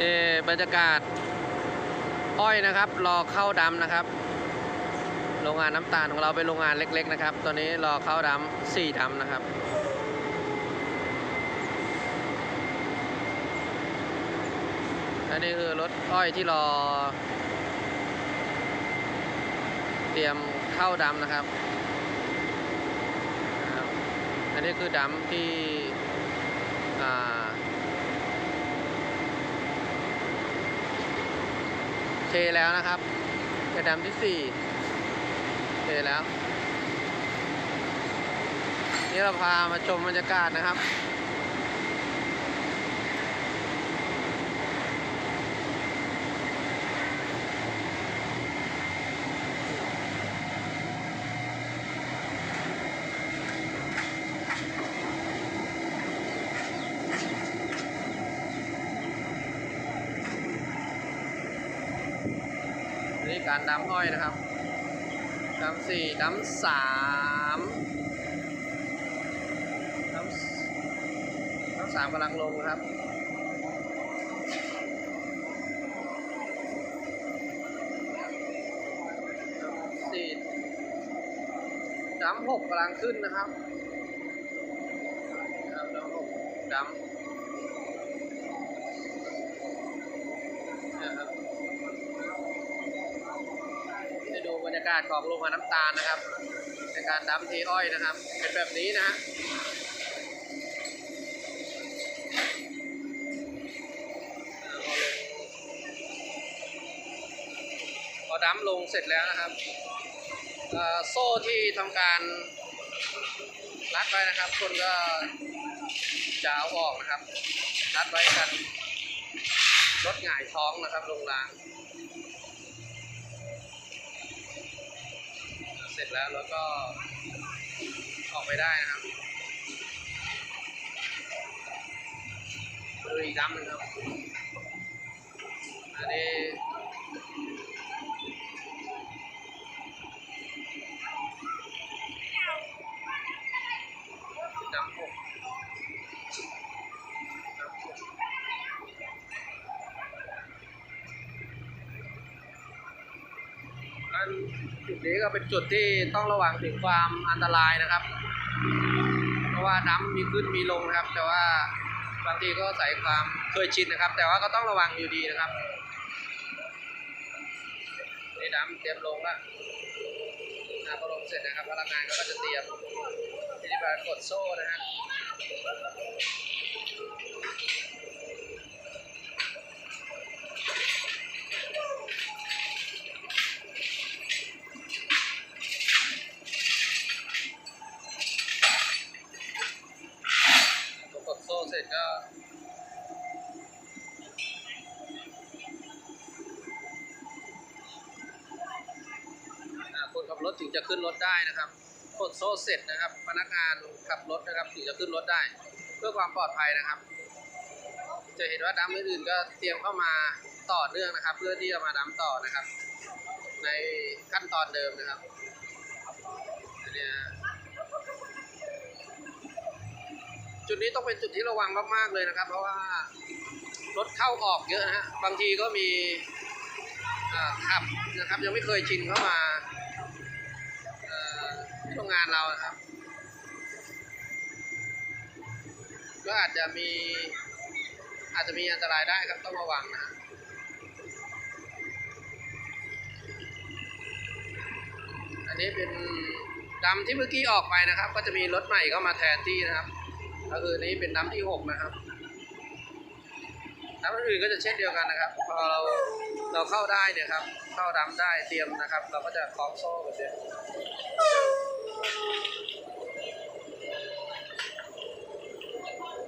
เอ่บรรยากาศ อ้อยนะครับ รอเข้าดำนะครับ โรงงานน้ำตาลของเราเป็นโรงงานเล็ก ๆ นะครับ ตอนนี้รอเข้าดำสี่ดำนะครับอันนี้คือรถอ้อยที่รอ เตรียมเข้าดำนะครับ อันนี้คือดำที่อ่า เทแล้วนะครับเป็นดำที่สี่เทแล้ว นี่เราพามาชมบรรยากาศนะครับ นี่การดำอ้อยนะครับดำสี่ดำสามดำดำสามกำลังลงนะครับดำสี่ดำหกกำลังขึ้นนะครับครับดำหกดำนะครับ ให้ดูบรรยากาศของโรงงาน้ำตาลนะครับ ในการดั้มเทอ้อยนะครับ เป็นแบบนี้นะฮะพอดั้มลงเสร็จแล้วนะครับโซ่ที่ทำการรัดไว้นะครับ คนก็จะเอาออกนะครับ รัดไว้กันรถหงายท้องนะครับลงราง เส ร็จแล้วแล้วก็ออกไปได้นะครับดูอีกดำหนึ่งครับอันนี้ันจุดนี้ก็เป็นจุดที่ต้องระวังถึงความอันตรายนะครับ เพราะว่าน้ำมีขึ้นมีลงนะครับ แต่ว่าบางทีก็ใส่ความเคยชินนะครับ แต่ว่าก็ต้องระวังอยู่ดีนะครับนี่น้ำเตรียมลงแล้วนะพอลงเสร็จนะครับพนักงานก็จะเตรียมที่จะมากดโซ่นะฮะพอกด คนขับรถถึงจะขึ้นรถได้นะครับกดโซ่เสร็จนะครับ พนักงานขับรถนะครับถึงจะขึ้นรถได้ เพื่อความปลอดภัยนะครับ จะเห็นว่าดัมอื่นๆก็เตรียมเข้ามาต่อเนื่องนะครับ เพื่อที่จะมาดัมต่อนะครับ ในขั้นตอนเดิมนะครับเนี้ย จุดนี้ต้องเป็นจุดที่ระวังมากๆเลยนะครับ เพราะว่ารถเข้าออกเยอะนะฮะบางทีก็มีขับนะครับ ยังไม่เคยชินเข้ามาเอ่อที่โรงงานเรานะครับ ก็อาจจะมีอาจจะมีอันตรายได้ครับต้องระวังนะฮะอันนี้เป็นดำที่เมื่อกี้ออกไปนะครับ ก็จะมีรถใหม่เข้ามาแทนที่นะครับ ก็คือนี้เป็นดำที่หกนะครับดำอื่นก็จะเช่นเดียวกันนะครับ พอเราเราเข้าได้เนี่ยครับ เข้าดำได้เตรียมนะครับ เราก็จะคล้องโซ่แบบเนี้ย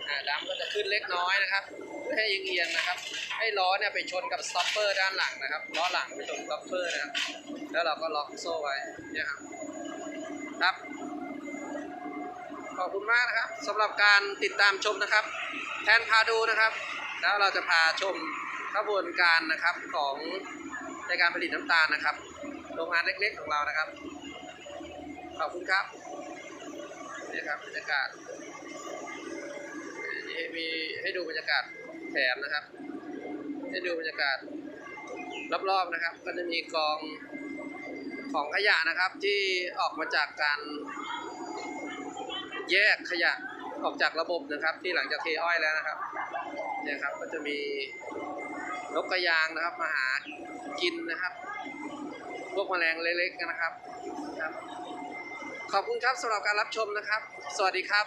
อ่าดัมก็จะขึ้นเล็กน้อยนะครับเพื่อให้เอียงๆนะครับ ให้ล้อเนี่ยไปชนกับสต็อปเปอร์ด้านหลังนะครับล้อหลังไปชนสต็อปเปอร์นะครับแล้วเราก็ล็อกโซ่ไว้เนี่ยครับครับ ขอบคุณมากนะครับสำหรับการติดตามชมนะครับ แทนพาดูนะครับ แล้วเราจะพาชมกระบวนการนะครับของในการผลิตน้ำตาลนะครับโรงงานเล็กๆของเรานะครับ ขอบคุณครับนี่ครับบรรยากาศมีให้ดูบรรยากาศแถมนะครับ ให้ดูบรรยากาศรอบๆนะครับ ก็จะมีกองของขยะนะครับที่ออกมาจากการ แยกขยะออกจากระบบนะครับ ที่หลังจากเทอ้อยแล้วนะครับเนี่ยครับก็จะมีนกกระยางนะครับ มาหากินนะครับ พวกแมลงเล็กๆนะครับครับขอบคุณครับสำหรับการรับชมนะครับ สวัสดีครับ